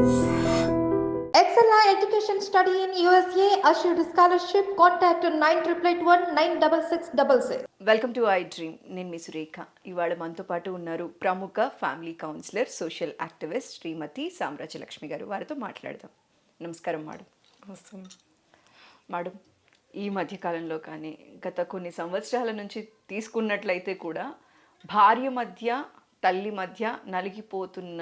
Excella Education Study in USA assured scholarship. Contact 9881 welcome to I dream నేను మీ సురేఖ. ఇవాళ మనతో పాటు ఉన్నారు ప్రముఖ family counsellor social activist Shrimati Samrajyalakshmi గారు. వారితో మాట్లాడదాం. నమస్కారం మేడం. మేడం ఈ మధ్యకాలంలో కానీ గత కొన్ని సంవత్సరాల నుంచి తీసుకున్నట్లయితే కూడా భార్య మధ్య తల్లి మధ్య నలిగిపోతున్న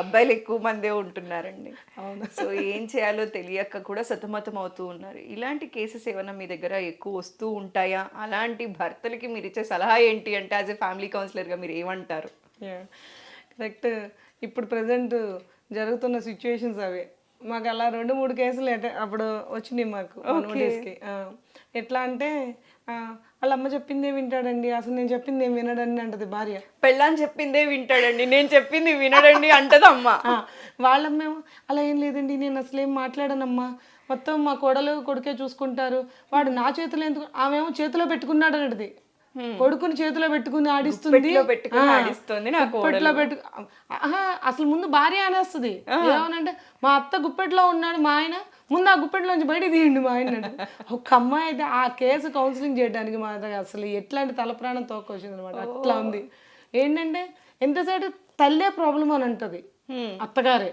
అబ్బాయిలు ఎక్కువ మందే ఉంటున్నారండి. అవును. సో ఏం చేయాలో తెలియక కూడా సతమతం అవుతూ ఉన్నారు. ఇలాంటి కేసెస్ ఏమైనా మీ దగ్గర ఎక్కువ వస్తూ ఉంటాయా? అలాంటి భర్తలకి మీరు ఇచ్చే సలహా ఏంటి అంటే యాజ్ ఎ ఫ్యామిలీ కౌన్సిలర్గా మీరు ఏమంటారు? కరెక్ట్ ఇప్పుడు ప్రజెంట్ జరుగుతున్న సిచ్యువేషన్స్ అవి. మాకు అలా రెండు మూడు కేసులు అప్పుడు వచ్చినాయి మాకు. డేస్కి ఎట్లా అంటే వాళ్ళ అమ్మ చెప్పిందే వింటాడండి. అసలు నేను చెప్పింది ఏం వినడండి అంటది భార్య. పెళ్ళాన్ని చెప్పిందే వింటాడండి. నేను చెప్పింది వినడండి అంటదమ్మా ఆ, వాళ్ళమ్మేమో అలా ఏం లేదండి నేను అసలు ఏం మాట్లాడనమ్మా. మొత్తం మా కోడలు కొడుకే చూసుకుంటారు. వాడు నా చేతిలో ఎందుకు ఆమెమో చేతిలో పెట్టుకున్నాడు అంటది కొడుకుని చేతిలో పెట్టుకుని ఆడిస్తుంది. గుప్పెట్లో పెట్టు అసలు ముందు భార్య అనేస్తుంది. ఏమనంటే మా అత్త గుప్పెట్లో ఉన్నాడు మా ఆయన ముందు ఆ గుప్పెట్లోంచి బయట తీయండి మా ఆయన. ఒక అమ్మాయి అయితే ఆ కేసు కౌన్సిలింగ్ చేయడానికి మా దగ్గర అసలు ఎట్లాంటి తలప్రాణం తోకొచ్చింది అనమాట. అట్లా ఉంది. ఏంటంటే ఎంతసేపు తల్లే ప్రాబ్లం అని అంటది. అత్తగారే.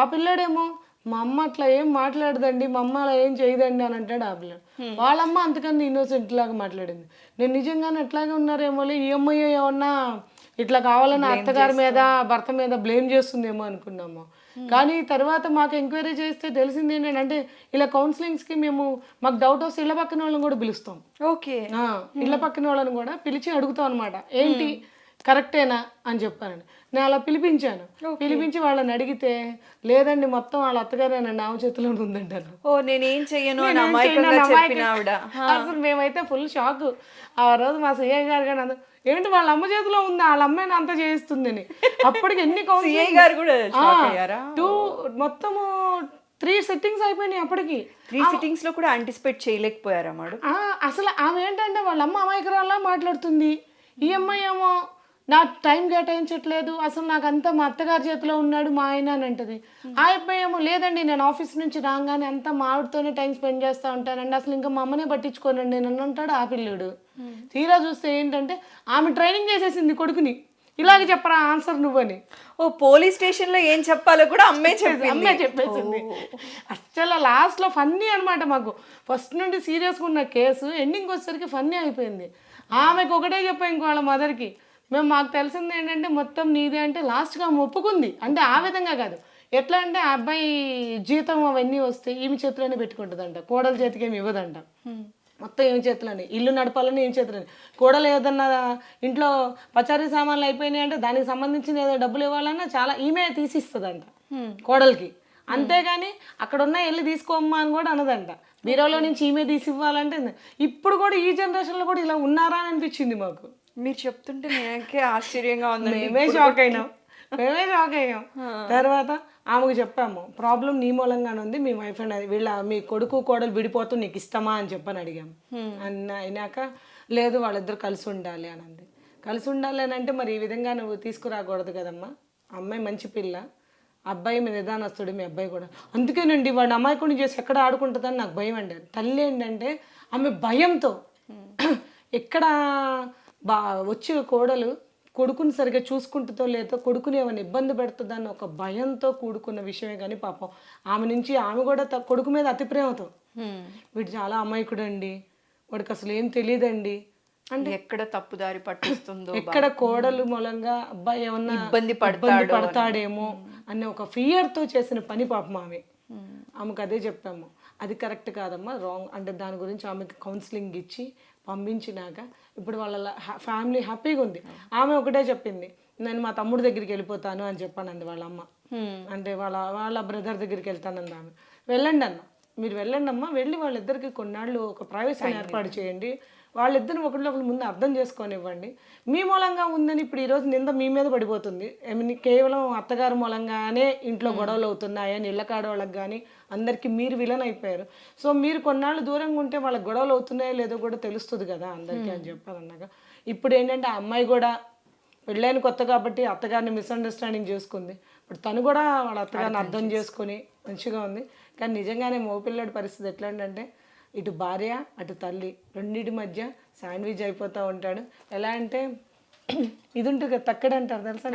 ఆ పిల్లాడేమో మా అమ్మ అట్లా ఏం మాట్లాడదండి మా అమ్మ అలా ఏం చేయదండి అని అంటాడు ఆ పిల్లాడు. వాళ్ళమ్మ అంతకన్నా ఇన్నోసెంట్ లాగా మాట్లాడింది. నేను నిజంగానే అట్లాగే ఉన్నారేమో ఈ అమ్మాయి ఏమన్నా ఇట్లా కావాలని అత్తగారి మీద భర్త మీద బ్లేమ్ చేస్తుందేమో అనుకున్నాము. కానీ తర్వాత మాకు ఎంక్వైరీ చేస్తే తెలిసింది ఏంటంటే అంటే ఇలా కౌన్సిలింగ్స్కి మేము మాకు డౌట్ వస్తే ఇళ్ళ పక్కన వాళ్ళని కూడా పిలుస్తాం. ఓకే. ఆ, ఇళ్ళ పక్కన వాళ్ళని కూడా పిలిచి అడుగుతాం అనమాట ఏంటి? కరెక్టేనా? అని చెప్పాను నేను అలా పిలిపించాను. పిలిపించి వాళ్ళని అడిగితే లేదండి మొత్తం వాళ్ళ అత్తగారేనండి ఆమె చేతిలో ఉందంటారు. ఓ నేనేం చెయ్యను? అసలు మేమైతే ఫుల్ షాక్. ఆ రోజు మా సీఐ గారు కానీ అందరూ, ఏంటి వాళ్ళ అమ్మ చేతిలో ఉందా? వాళ్ళ అమ్మాయిని అంత చేయిస్తుందని. అప్పటికి ఎన్ని అయ్యారా? టూ మొత్తము త్రీ సెట్టింగ్స్ అయిపోయినాయి అప్పటికి. త్రీ సిట్టింగ్స్లో కూడా అంటిసిపేట్ చేయలేకపోయారా మేడం? ఆ, అసలు ఆమె ఏంటంటే వాళ్ళ అమ్మ అమాయకురాల్లా మాట్లాడుతుంది. ఈ అమ్మాయి ఏమో నాకు టైం కేటాయించట్లేదు అసలు నాకు అంతా మా అత్తగారి చేతిలో ఉన్నాడు మా ఆయన అని అంటది. ఆ అబ్బాయి ఏమో లేదండి నేను ఆఫీస్ నుంచి రాగానే అంతా మా ఆవిడతోనే టైం స్పెండ్ చేస్తూ ఉంటానండి. అసలు ఇంకా మా అమ్మనే పట్టించుకోనండి నేను అంటాడు ఆ పిల్లుడు. తీరా చూస్తే ఏంటంటే ఆమె ట్రైనింగ్ చేసేసింది కొడుకుని. ఇలాగ చెప్పరా ఆన్సర్ నువ్వని. ఓ పోలీస్ స్టేషన్లో ఏం చెప్పాలో కూడా అమ్మే చెప్పింది. అమ్మే చెప్పేసింది. అసలు లాస్ట్లో ఫన్నీ అన్నమాట మాకు. ఫస్ట్ నుండి సీరియస్గా ఉన్న కేసు ఎండింగ్ వచ్చేసరికి ఫన్నీ అయిపోయింది. ఆమెకు ఒకటే చెప్పాం ఇంకో వాళ్ళ మదర్కి. మేము మాకు తెలిసింది ఏంటంటే మొత్తం నీదే అంటే లాస్ట్గా ఆమె ఒప్పుకుంది. అంటే ఆ విధంగా కాదు. ఎట్లా అంటే ఆ అబ్బాయి జీతం అవన్నీ వస్తే ఈమె చేతిలోనే పెట్టుకుంటుందంట. కోడల చేతికి ఏమి ఇవ్వదంట. మొత్తం ఏం చేతులని. ఇల్లు నడపాలని ఏం చేతులని. కోడలు ఏదన్నా ఇంట్లో పచారీ సామాన్లు అయిపోయినాయి అంటే దానికి సంబంధించిన ఏదో డబ్బులు ఇవ్వాలన్నా చాలా ఈమె తీసిస్తుందంట కోడలికి. అంతేగాని అక్కడ ఉన్న వెళ్ళి తీసుకోమ్మా అని కూడా అనదంట. బీరోలో నుంచి ఈమె తీసి ఇవ్వాలంటే ఇప్పుడు కూడా ఈ జనరేషన్లో కూడా ఇలా ఉన్నారా అని అనిపించింది మాకు. మీరు చెప్తుంటే నాకే ఆశ్చర్యంగా ఉందండి. మేమే షాక్ అయినాం. మేమే షాక్ అయ్యాం. తర్వాత ఆమెకు చెప్పాము ప్రాబ్లం నీ మూలంగానే ఉంది. మీ వైఫ్ అండ్ వీళ్ళ మీ కొడుకు కోడలు విడిపోతూ నీకు ఇష్టమా? అని చెప్పని అడిగాము అన్న అయినాక లేదు వాళ్ళిద్దరు కలిసి ఉండాలి అని అంది. కలిసి ఉండాలి అని అంటే మరి ఈ విధంగా నువ్వు తీసుకురాకూడదు కదమ్మా. అమ్మాయి మంచి పిల్ల. అబ్బాయి మీద నిదానస్తుడు మీ అబ్బాయి కూడా. అందుకేనండి వాడిని అమాయకుడిని చేసి ఎక్కడ ఆడుకుంటుందని నాకు భయం అండి. తల్లి ఏంటంటే ఆమె భయంతో ఎక్కడ బా వచ్చే కోడలు కొడుకుని సరిగ్గా చూసుకుంటుందో లేదో కొడుకుని ఏమైనా ఇబ్బంది పెడుతుందని ఒక భయంతో కూడుకున్న విషయమే కానీ పాపం. ఆమె నుంచి ఆమె కూడా కొడుకు మీద అతి ప్రేమతో. వీడు చాలా అమాయకుడు అండి వాడికి అసలు ఏం తెలియదండి ఎక్కడ తప్పుదారి పట్టిస్తుందో ఎక్కడ కోడలు మూలంగా అబ్బాయి ఏమన్నా ఇబ్బంది ఇబ్బంది పడతాడేమో అనే ఒక ఫియర్తో చేసిన పని పాపం ఆమె. ఆమెకు అదే చెప్పాము. అది కరెక్ట్ కాదమ్మా రాంగ్ అంటే దాని గురించి ఆమెకి కౌన్సిలింగ్ ఇచ్చి పంపించినాక ఇప్పుడు వాళ్ళ ఫ్యామిలీ హ్యాపీగా ఉంది. ఆమె ఒకటే చెప్పింది నేను మా తమ్ముడి దగ్గరికి వెళ్ళిపోతాను అని చెప్పానంది వాళ్ళ అమ్మ. అంటే వాళ్ళ వాళ్ళ బ్రదర్ దగ్గరికి వెళ్తానంది ఆమె. వెళ్ళండి అన్న మీరు వెళ్ళండి అమ్మా వెళ్ళి వాళ్ళిద్దరికి కొన్నాళ్ళు ఒక ప్రైవసీని ఏర్పాటు చేయండి. వాళ్ళిద్దరిని ఒకరినొకరు ముందు అర్థం చేసుకోనివ్వండి. మీ మూలంగా ఉందని ఇప్పుడు ఈరోజు నింద మీ మీద పడిపోతుంది. కేవలం అత్తగారు మూలంగానే ఇంట్లో గొడవలు అవుతున్నాయని ఇళ్ళ కాడవాళ్ళకి కానీ అందరికీ మీరు విలన్ అయిపోయారు. సో మీరు కొన్నాళ్ళు దూరంగా ఉంటే వాళ్ళకి గొడవలు అవుతున్నాయో లేదో కూడా తెలుస్తుంది కదా అందరికీ అని చెప్పారు అన్నాక ఇప్పుడు ఏంటంటే ఆ అమ్మాయి కూడా పెళ్ళైన కొత్త కాబట్టి అత్తగారిని మిస్అండర్స్టాండింగ్ చేసుకుంది. ఇప్పుడు తను కూడా వాళ్ళ అత్తగారిని అర్థం చేసుకొని మంచిగా ఉంది. కానీ నిజంగానే మోపిల్లడి పరిస్థితి ఎట్లా అంటే ఇటు భార్య అటు తల్లి రెండింటి మధ్య శాండ్విచ్ అయిపోతూ ఉంటాడు. ఎలా అంటే ఇది ఉంటుంది కదా తక్కడి అంటారు తెలుసా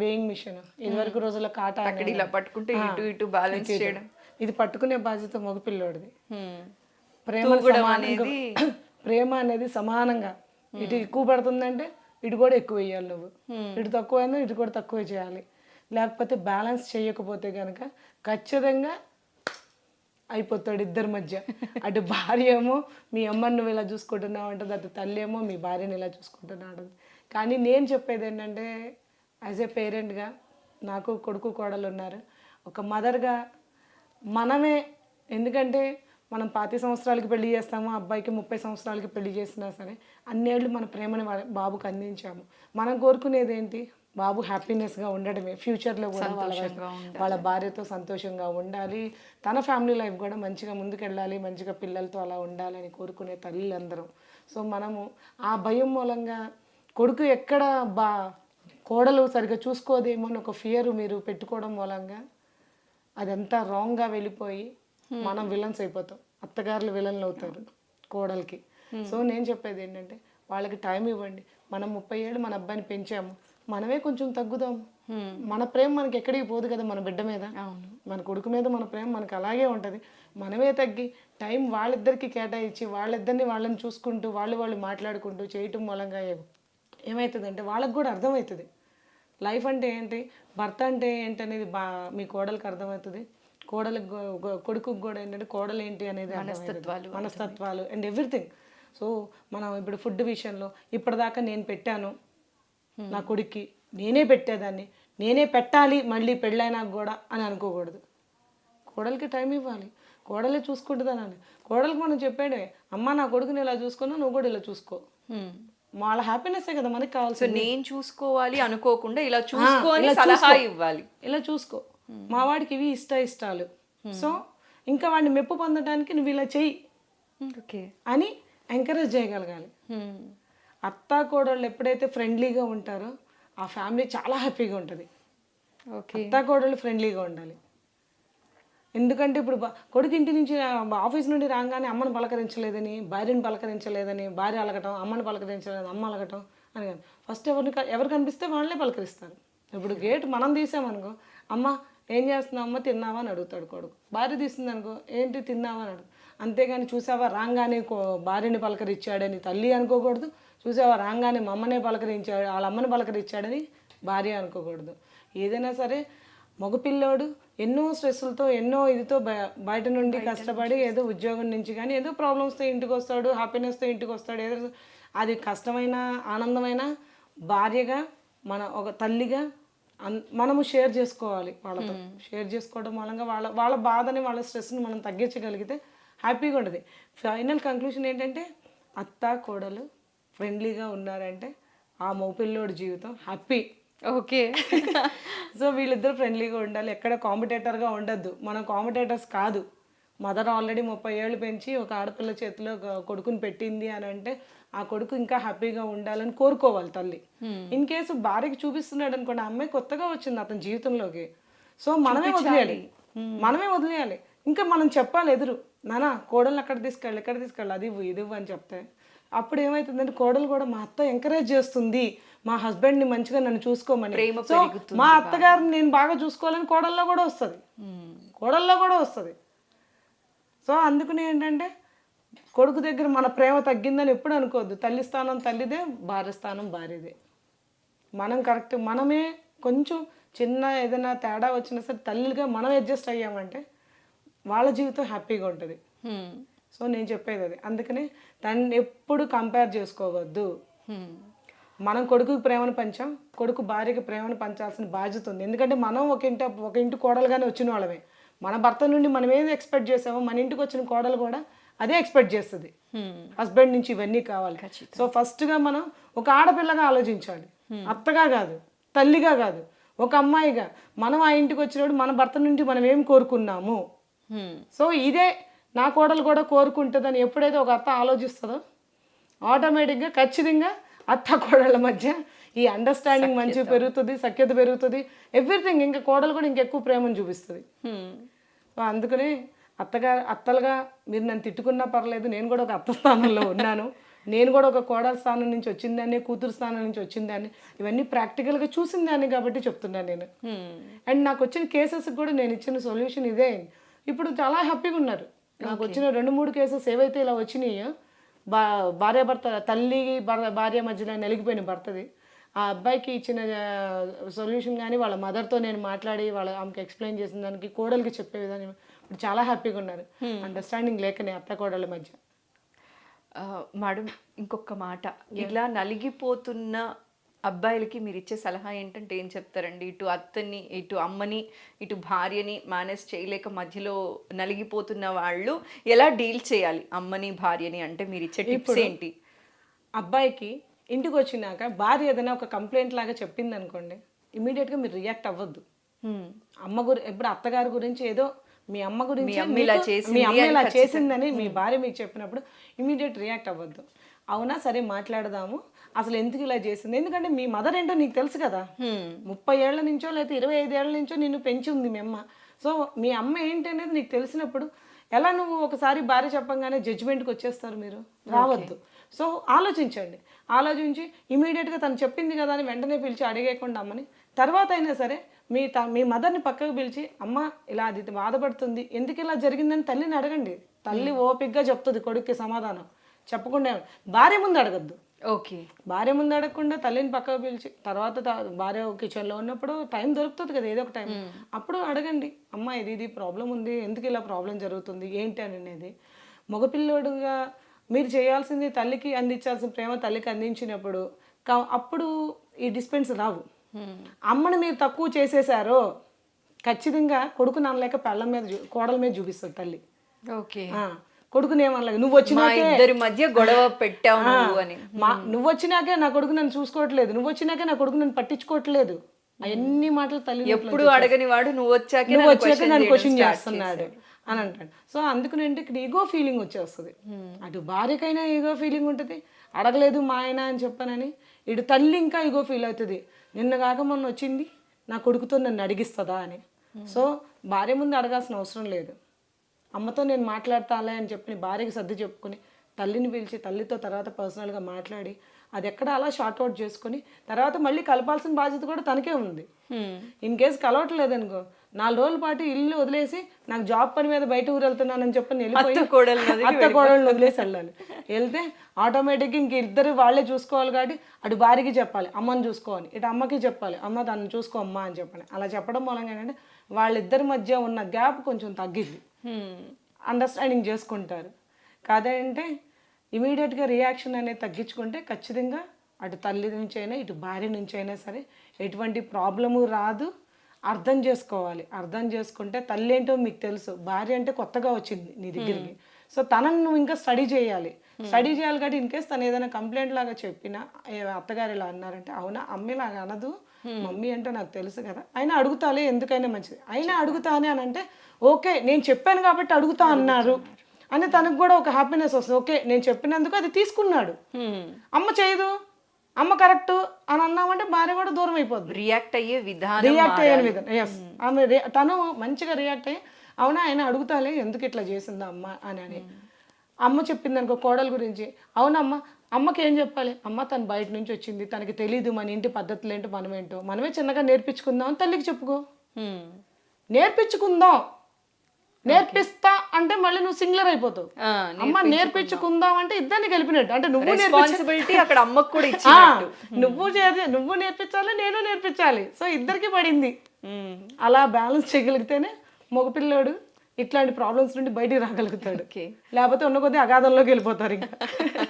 వేయింగ్ మిషన్. ఇదివరకు రోజుల్లో కాటా ఇలా పట్టుకుంటే ఇటు ఇటు బ్యాలెన్స్ చేయడం. ఇది పట్టుకునే బాధ్యత మగపిల్లోడిది. ప్రేమ అనేది ప్రేమ అనేది సమానంగా. ఇటు ఎక్కువ పడుతుందంటే ఇటు కూడా ఎక్కువ వేయాలి నువ్వు. ఇటు తక్కువైనా ఇటు కూడా తక్కువ చేయాలి. లేకపోతే బ్యాలెన్స్ చేయకపోతే కనుక ఖచ్చితంగా అయిపోతాడు ఇద్దరి మధ్య. అటు భార్య ఏమో మీ అమ్మని నువ్వు ఇలా చూసుకుంటున్నావు అంటుంది అటు తల్లి ఏమో మీ భార్యని ఇలా చూసుకుంటున్నావు అంటుంది. కానీ నేను చెప్పేది ఏంటంటే యాజ్ ఏ పేరెంట్గా నాకు కొడుకు కోడలు ఉన్నారు. ఒక మదర్గా మనమే ఎందుకంటే మనం పాతి సంవత్సరాలకి పెళ్ళి చేస్తాము అబ్బాయికి ముప్పై సంవత్సరాలకి పెళ్ళి చేసినా సరే అన్నేళ్ళు మన ప్రేమని బాబుకు అందించాము. మనం కోరుకునేది ఏంటి? బాబు హ్యాపీనెస్గా ఉండడమే. ఫ్యూచర్లో కూడా వాళ్ళ వాళ్ళ భార్యతో సంతోషంగా ఉండాలి. తన ఫ్యామిలీ లైఫ్ కూడా మంచిగా ముందుకెళ్ళాలి మంచిగా పిల్లలతో అలా ఉండాలని కోరుకునే తల్లులందరం. సో మనము ఆ భయం మూలంగా కొడుకు ఎక్కడ బా కోడలు సరిగ్గా చూసుకోదేమో అని ఒక ఫియర్ మీరు పెట్టుకోవడం మూలంగా అదంతా రాంగ్గా వెళ్ళిపోయి మనం విలన్స్ అయిపోతాం. అత్తగారులు విలన్లు అవుతారు కోడలికి. సో నేను చెప్పేది ఏంటంటే వాళ్ళకి టైం ఇవ్వండి. మనం ముప్పై ఏళ్ళు మన అబ్బాయిని పెంచాము. మనమే కొంచెం తగ్గుదాం. మన ప్రేమ మనకి ఎక్కడికి పోదు కదా మన బిడ్డ మీద. మన కొడుకు మీద మన ప్రేమ మనకి అలాగే ఉంటుంది. మనమే తగ్గి టైం వాళ్ళిద్దరికి కేటాయించి వాళ్ళిద్దరిని వాళ్ళని చూసుకుంటూ వాళ్ళు వాళ్ళు మాట్లాడుకుంటూ చేయటం మూలంగా ఏమవుతుందంటే వాళ్ళకి కూడా అర్థమవుతుంది. లైఫ్ అంటే ఏంటి? భర్త అంటే ఏంటి అనేది బా మీ కోడలికి అర్థమవుతుంది. కోడలికి కొడుకుకి కూడా ఏంటంటే కోడలు ఏంటి అనేది మనస్తత్వాలు మనస్తత్వాలు అండ్ ఎవ్రీథింగ్. సో మనం ఇప్పుడు ఫుడ్ విషయంలో ఇప్పటిదాకా నేను పెట్టాను. నా కొడుక్కి. నేనే పెట్టేదాన్ని. నేనే పెట్టాలి మళ్ళీ పెళ్ళైనాక కూడా అని అనుకోకూడదు. కోడలికి టైం ఇవ్వాలి. కోడలే చూసుకుంటుందనండి కోడలికి మనం చెప్పాడే అమ్మ నా కొడుకుని ఇలా చూసుకున్నా నువ్వు కూడా ఇలా చూసుకో. వాళ్ళ హ్యాపీనెస్సే కదా మనకి సో కావాల్సింది నేను చూసుకోవాలి అనుకోకుండా ఇలా చూసుకొని ఇలా సలహా చూసుకో. ఇవ్వాలి. ఇలా చూసుకో. మా వాడికి ఇవి ఇష్ట ఇష్టాలు. సో ఇంకా వాడిని మెప్పు పొందడానికి నువ్వు ఇలా చెయ్యి అని ఎంకరేజ్ చేయగలగాలి. అత్త కోడళ్ళు ఎప్పుడైతే ఫ్రెండ్లీగా ఉంటారో ఆ ఫ్యామిలీ చాలా హ్యాపీగా ఉంటుంది. ఓకే. అత్త కోడళ్ళు ఫ్రెండ్లీగా ఉండాలి. ఎందుకంటే ఇప్పుడు బా- కొడుకు ఇంటి నుంచి ఆఫీస్ నుండి రాగానే అమ్మని పలకరించలేదని భార్యని పలకరించలేదని భార్య అలగటం అమ్మని పలకరించలేదు అమ్మ అలగటం అని కాదు. ఫస్ట్ ఎవరిని ఎవరు కనిపిస్తే వాళ్ళే పలకరిస్తారు. ఇప్పుడు గేట్ మనం తీసామనుకో అమ్మ ఏం చేస్తున్నావు అమ్మ? తిన్నావా అని అడుగుతాడు కొడుకు. భార్య తీస్తుంది అనుకో ఏంటి తిన్నావా అని అడుగు. అంతేగాని చూసావా? రాగానే కో- భార్యని పలకరించాడని తల్లి అనుకోకూడదు. చూసావా? రాగానే మా అమ్మనే పలకరించాడు వాళ్ళ అమ్మని పలకరించాడని భార్య అనుకోకూడదు. ఏదైనా సరే మగపిల్లోడు ఎన్నో స్ట్రెస్లతో ఎన్నో ఇదితో బయ- బయట నుండి కష్టపడి ఏదో ఉద్యోగం నుంచి కానీ ఏదో ప్రాబ్లమ్స్తో ఇంటికి వస్తాడు హ్యాపీనెస్తో ఇంటికి వస్తాడు ఏదో అది కష్టమైన ఆనందమైన భార్యగా మన ఒక తల్లిగా అన్- మనము షేర్ చేసుకోవాలి వాళ్ళతో. షేర్ చేసుకోవడం మూలంగా వాళ్ళ వాళ్ళ బాధని వాళ్ళ స్ట్రెస్ని మనం తగ్గించగలిగితే హ్యాపీగా ఉంటుంది. ఫైనల్ కంక్లూషన్ ఏంటంటే అత్త కోడలు ఫ్రెండ్లీగా ఉన్నారంటే ఆ మోపిల్లోడి జీవితం హ్యాపీ ఓకే సో వీళ్ళిద్దరు ఫ్రెండ్లీగా ఉండాలి. ఎక్కడ కాంపిటేటర్గా ఉండద్దు. మనం కాంపిటేటర్స్ కాదు. మదర్ ఆల్రెడీ ముప్పై ఏళ్ళు పెంచి ఒక ఆడపిల్ల చేతిలో కొడుకుని పెట్టింది అని అంటే ఆ కొడుకు ఇంకా హ్యాపీగా ఉండాలని కోరుకోవాలి తల్లి. ఇన్ కేసు భార్యకి చూపిస్తున్నాడు అనుకోండి ఆ అమ్మాయి కొత్తగా వచ్చింది అతని జీవితంలోకి. సో మనమే వదిలేయాలి. మనమే వదిలేయాలి. ఇంకా మనం చెప్పాలి ఎదురు. నానా కోడలు అక్కడ తీసుకెళ్ళి ఎక్కడ తీసుకెళ్ళి అది ఇవ్వు, ఇది ఇవ్వు అని చెప్తే అప్పుడు ఏమవుతుందంటే కోడలు కూడా మా అత్త ఎంకరేజ్ చేస్తుంది మా husband ని మంచిగా నన్ను చూసుకోమని. సో మా అత్తగారిని నేను బాగా చూసుకోవాలని కోడల్లో కూడా వస్తుంది. కోడల్లో కూడా వస్తుంది. సో అందుకని ఏంటంటే కొడుకు దగ్గర మన ప్రేమ తగ్గిందని ఎప్పుడు అనుకోవద్దు. తల్లి స్థానం తల్లిదే భార్య స్థానం భార్యదే. మనం కరెక్ట్ మనమే కొంచెం చిన్న ఏదైనా తేడా వచ్చినా సరే తల్లిగా మనం అడ్జస్ట్ అయ్యామంటే వాళ్ళ జీవితం హ్యాపీగా ఉంటుంది. సో నేను చెప్పేది అది. అందుకని దాన్ని ఎప్పుడు కంపేర్ చేసుకోవద్దు. మనం కొడుకుకి ప్రేమను పంచాం కొడుకు భార్యకి ప్రేమను పంచాల్సిన బాధ్యత ఉంది. ఎందుకంటే మనం ఒక ఇంటి ఒక ఇంటి కోడలుగానే వచ్చిన వాళ్ళమే. మన భర్త నుండి మనం ఏది ఎక్స్పెక్ట్ చేసామో మన ఇంటికి వచ్చిన కోడలు కూడా అదే ఎక్స్పెక్ట్ చేస్తుంది. హస్బెండ్ నుంచి ఇవన్నీ కావాలి. సో ఫస్ట్గా మనం ఒక ఆడపిల్లగా ఆలోచించాలి. అత్తగా కాదు తల్లిగా కాదు ఒక అమ్మాయిగా. మనం ఆ ఇంటికి వచ్చినప్పుడు మన భర్త నుండి మనం ఏం కోరుకున్నాము. సో ఇదే నా కోడలు కూడా కోరుకుంటుందని ఎప్పుడైతే ఒక అత్త ఆలోచిస్తుందో ఆటోమేటిక్గా ఖచ్చితంగా అత్త కోడళ్ళ మధ్య ఈ అండర్స్టాండింగ్ మంచిగా పెరుగుతుంది సఖ్యత పెరుగుతుంది. ఎవ్రీథింగ్ ఇంకా కోడలు కూడా ఇంకెక్కువ ప్రేమను చూపిస్తుంది. సో అందుకనే అత్తగా అత్తలుగా మీరు నన్ను తిట్టుకున్నా పర్లేదు నేను కూడా ఒక అత్త స్థానంలో ఉన్నాను. నేను కూడా ఒక కోడల స్థానం నుంచి వచ్చిందాన్ని కూతురు స్థానం నుంచి వచ్చిందాన్ని ఇవన్నీ ప్రాక్టికల్గా చూసిందాన్ని కాబట్టి చెప్తున్నాను నేను. అండ్ నాకు వచ్చిన కేసెస్ కూడా నేను ఇచ్చిన సొల్యూషన్ ఇదే. ఇప్పుడు చాలా హ్యాపీగా ఉన్నారు. నాకు వచ్చిన రెండు మూడు కేసెస్ ఏవైతే ఇలా వచ్చినాయో బా భార్య భర్త తల్లి భార్య మధ్యలో నలిగిపోయిన భర్తది. ఆ అబ్బాయికి ఇచ్చిన సొల్యూషన్ కానీ వాళ్ళ మదర్తో నేను మాట్లాడి వాళ్ళ ఆమెకి ఎక్స్ప్లెయిన్ చేసిన దానికి కోడలికి చెప్పే విధానం ఇప్పుడు చాలా హ్యాపీగా ఉన్నారు. అండర్స్టాండింగ్ లేకనే అత్త కోడళ్ళ మధ్య. మేడం ఇంకొక మాట. ఇలా నలిగిపోతున్న అబ్బాయిలకి మీరు ఇచ్చే సలహా ఏంటంటే ఏం చెప్తారండి? ఇటు అత్తని ఇటు అమ్మని ఇటు భార్యని మేనేజ్ చేయలేక మధ్యలో నలిగిపోతున్న వాళ్ళు ఎలా డీల్ చేయాలి? అమ్మని భార్యని అంటే మీరు ఇచ్చే టిప్స్ ఏంటి? అబ్బాయికి ఇంటికి వచ్చినాక భార్య ఏదైనా ఒక కంప్లైంట్ లాగా చెప్పింది అనుకోండి ఇమీడియట్గా మీరు రియాక్ట్ అవ్వద్దు. అమ్మ గురి ఇప్పుడు అత్తగారి గురించి ఏదో మీ అమ్మ గురించి మీ అమ్మ ఇలా చేసిందని మీ భార్య మీకు చెప్పినప్పుడు ఇమీడియట్ రియాక్ట్ అవ్వద్దు. అవునా? సరే మాట్లాడదాము. అసలు ఎందుకు ఇలా చేసింది? ఎందుకంటే మీ మదర్ ఏంటో నీకు తెలుసు కదా. ముప్పై ఏళ్ళ నుంచో లేకపోతే ఇరవై ఐదు ఏళ్ళ నుంచో నిన్ను పెంచి ఉంది మీ అమ్మ. సో మీ అమ్మ ఏంటి అనేది నీకు తెలిసినప్పుడు ఎలా నువ్వు ఒకసారి భార్య చెప్పంగానే జడ్జిమెంట్కి వచ్చేస్తారు మీరు? రావద్దు. సో ఆలోచించండి. ఆలోచించి ఇమీడియట్గా తను చెప్పింది కదా అని వెంటనే పిలిచి అడిగేయకుండా అమ్మని. తర్వాత అయినా సరే మీ త మీ మదర్ని పక్కకు పిలిచి అమ్మ ఇలా అది బాధపడుతుంది. ఎందుకు ఇలా జరిగిందని తల్లిని అడగండి. తల్లి ఓపిక్గా చెప్తుంది కొడుక్కి సమాధానం. చెప్పకుండా భార్య ముందు అడగద్దు. ఓకే. భార్య ముందు అడగకుండా తల్లిని పక్కకు పిలిచి తర్వాత భార్య కిచెన్లో ఉన్నప్పుడు టైం దొరుకుతుంది కదా ఏదో ఒక టైం. అప్పుడు అడగండి. అమ్మ ఇది ఇది ప్రాబ్లం ఉంది ఎందుకు ఇలా ప్రాబ్లం జరుగుతుంది ఏంటి అని అనేది. మగపిల్లోడుగా మీరు చేయాల్సింది తల్లికి అందించాల్సిన ప్రేమ తల్లికి అందించినప్పుడు అప్పుడు ఈ డిస్పెన్స్ రావు. అమ్మని మీరు తక్కువ చేసేసారో ఖచ్చితంగా కొడుకు నన్నలేక పెళ్ళం మీద కోడల మీద చూపిస్తుంది తల్లి. ఓకే. ఆ, కొడుకుని ఏమనలేదు. నువ్వు వచ్చినాకే ఇద్దరి మధ్య గొడవ పెట్టావు నువ్వు అని. మా నువ్వు వచ్చినాకే నా కొడుకు నన్ను చూసుకోవట్లేదు. నువ్వు వచ్చినాకే నా కొడుకు నన్ను పట్టించుకోవట్లేదు. అవన్నీ మాటలు తల్లి ఎప్పుడు అడగని వాడు నువ్వు వచ్చాకే నువ్వు వచ్చాక నన్ను క్వశ్చన్ చేస్తున్నాడు అని అంటాడు. సో అందుకనంటే ఇక్కడ ఈగో ఫీలింగ్ వచ్చేస్తుంది. అటు భార్యకైనా ఈగో ఫీలింగ్ ఉంటుంది. అడగలేదు మా ఆయన అని చెప్పానని ఇటు తల్లి ఇంకా ఈగో ఫీల్ అవుతుంది. నిన్న కాక మొన్న వచ్చింది నా కొడుకుతో నన్ను అడిగిస్తుందా అని. సో భార్య ముందు అడగాల్సిన అవసరం లేదు. అమ్మతో నేను మాట్లాడతాలే అని చెప్పి భార్యకి సర్ది చెప్పుకొని తల్లిని పిలిచి తల్లితో తర్వాత పర్సనల్గా మాట్లాడి అది ఎక్కడ అలా షార్ట్ అవుట్ చేసుకొని తర్వాత మళ్ళీ కలపాల్సిన బాధ్యత కూడా తనకే ఉంది. Hmm. ఇన్ కేసు కలవట్లేదు అనుకో నాలుగు రోజుల పాటు ఇల్లు వదిలేసి నాకు జాబ్ పని మీద బయట ఊరు వెళ్తున్నానని చెప్పని వెళ్ళిపోయి అత్త వదిలేసి వెళ్ళాలి. వెళ్తే ఆటోమేటిక్గా ఇంక ఇద్దరు వాళ్ళే చూసుకోవాలి కాబట్టి అటు భార్యకి చెప్పాలి అమ్మని చూసుకోవాలి ఇటు అమ్మకి చెప్పాలి అమ్మ తను చూసుకో అమ్మ అని చెప్పాలి అలా చెప్పడం మూలంగా ఏంటంటే వాళ్ళిద్దరి మధ్య ఉన్న గ్యాప్ కొంచెం తగ్గిద్ది. Hmm. అండర్స్టాండింగ్ చేసుకుంటారు. కాదంటే ఇమీడియట్గా రియాక్షన్ అనేది తగ్గించుకుంటే ఖచ్చితంగా అటు తల్లి నుంచి అయినా ఇటు భార్య నుంచి అయినా సరే ఎటువంటి ప్రాబ్లము రాదు. అర్థం చేసుకోవాలి. అర్థం చేసుకుంటే తల్లి ఏంటో మీకు తెలుసు భార్య అంటే కొత్తగా వచ్చింది నీ దగ్గరికి. సో తనని నువ్వు ఇంకా స్టడీ చేయాలి. స్టడీ చేయాలి కాబట్టి ఇన్ కేస్ తను ఏదైనా కంప్లైంట్ లాగా చెప్పినా అత్తగారు ఇలా అన్నారంటే అవునా అమ్మ ఇలాగ అనదు. మమ్మీ అంటే నాకు తెలుసు కదా. అయినా అడుగుతాలే ఎందుకైనా మంచిది. అయినా అడుగుతానే అని అంటే ఓకే నేను చెప్పాను కాబట్టి అడుగుతా అన్నారు. అని తనకు కూడా ఒక హ్యాపీనెస్ వస్తుంది. ఓకే నేను చెప్పినందుకు అది తీసుకున్నాడు. అమ్మ చేయదు అమ్మ కరెక్ట్ అని అన్నామంటే భార్య కూడా దూరం అయిపోద్ది. రియాక్ట్ అయ్యే విధానం రియాక్ట్ అయ్యే విధంగా ఎస్ ఆమె తను మంచిగా రియాక్ట్ అయ్యి అవునా ఆయన అడుగుతాలే ఎందుకు ఇట్లా చేసిందా అమ్మ? అని అని. అమ్మ చెప్పింది అనుకో కోడల గురించి అవునమ్మ అమ్మకి ఏం చెప్పాలి? అమ్మ తను బయట నుంచి వచ్చింది. తనకి తెలియదు మన ఇంటి పద్ధతులు ఏంటో మనమేంటో మనమే చిన్నగా నేర్పించుకుందాం అని తల్లికి చెప్పుకో. నేర్పించుకుందాం. నేర్పిస్తా అంటే మళ్ళీ నువ్వు సింగులర్ అయిపోతావు. అమ్మ నేర్పించుకుందాం. అంటే ఇద్దరిని కలిపినట్టు. అంటే నువ్వు రెస్పాన్సిబిలిటీ అక్కడ అమ్మకు కూడా ఇచ్చినట్టు. నువ్వు చేయాలి నువ్వు నేర్పించాలి నేను నేర్పించాలి. సో ఇద్దరికి పడింది. అలా బ్యాలెన్స్ చేయగలిగితేనే మగపిల్లోడు ఇట్లాంటి ప్రాబ్లమ్స్ నుండి బయటికి రాగలుగుతాడు. లేకపోతే ఉన్న కొద్ది అగాధంలోకి వెళ్ళిపోతారు ఇంకా.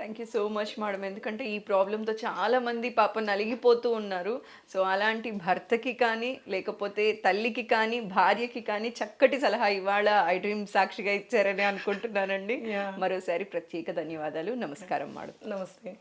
Thank you so much madam ఎందుకంటే ఈ ప్రాబ్లంతో చాలా మంది పాప నలిగిపోతూ ఉన్నారు. సో అలాంటి భర్తకి కానీ లేకపోతే తల్లికి కానీ భార్యకి కానీ చక్కటి సలహా ఇవాళ ఐ డ్రీమ్ సాక్షిగా ఇచ్చారని అనుకుంటున్నానండి. మరోసారి ప్రత్యేక ధన్యవాదాలు. నమస్కారం మేడం నమస్తే